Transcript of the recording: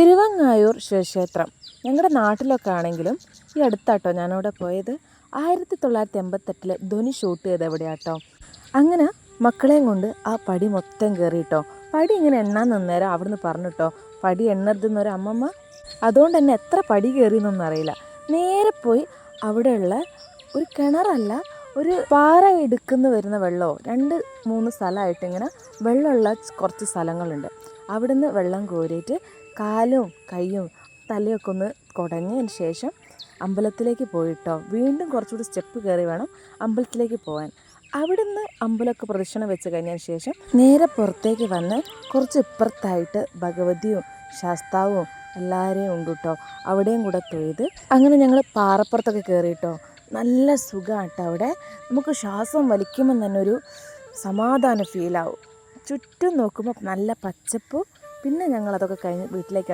തിരുവങ്ങായൂർ ശിവക്ഷേത്രം. ഞങ്ങളുടെ നാട്ടിലൊക്കെ ആണെങ്കിലും ഈ അടുത്താട്ടോ ഞാനവിടെ പോയത്. ആയിരത്തി തൊള്ളായിരത്തി എൺപത്തെട്ടിൽ ധ്വനി ഷൂട്ട് ചെയ്ത് എവിടെയാട്ടോ. അങ്ങനെ മക്കളെയും കൊണ്ട് ആ പടി മൊത്തം കയറിയിട്ടോ പടി ഇങ്ങനെ എണ്ണാൻ നിന്നേരം അവിടുന്ന് പറഞ്ഞിട്ടോ. പടി എണ്ണരുതെന്നൊരു അമ്മമ്മ. അതുകൊണ്ട് തന്നെ എത്ര പടി കയറിയെന്നൊന്നും അറിയില്ല. നേരെ പോയി അവിടെയുള്ള ഒരു കിണറല്ല ഒരു പാറ എടുക്കുന്ന വരുന്ന വെള്ളമോ രണ്ട് മൂന്ന് സ്ഥലമായിട്ട് ഇങ്ങനെ വെള്ളമുള്ള കുറച്ച് സ്ഥലങ്ങളുണ്ട്. അവിടുന്ന് വെള്ളം കോരിയിട്ട് കാലും കൈയും തലയൊക്കെ ഒന്ന് കുടഞ്ഞതിന് ശേഷം അമ്പലത്തിലേക്ക് പോയിട്ടോ വീണ്ടും കുറച്ചുകൂടി സ്റ്റെപ്പ് കയറി വേണം അമ്പലത്തിലേക്ക് പോകാൻ അവിടുന്ന് അമ്പലമൊക്കെ പ്രദക്ഷിണം വെച്ച് കഴിഞ്ഞതിന് ശേഷം നേരെ പുറത്തേക്ക് വന്ന് കുറച്ച് ഇപ്പുറത്തായിട്ട് ഭഗവതിയും ശാസ്താവും എല്ലാവരെയും ഉണ്ട് കേട്ടോ അവിടെയും കൂടെ തൊഴുത് അങ്ങനെ ഞങ്ങൾ പാറപ്പുറത്തൊക്കെ കയറിയിട്ടോ നല്ല സുഖമാട്ടോ അവിടെ. നമുക്ക് ശ്വാസം വലിക്കുമ്പോൾ തന്നെ ഒരു സമാധാന ഫീലാവും ചുറ്റും നോക്കുമ്പോൾ നല്ല പച്ചപ്പും പിന്നെ ഞങ്ങളതൊക്കെ കഴിഞ്ഞ് വീട്ടിലേക്ക്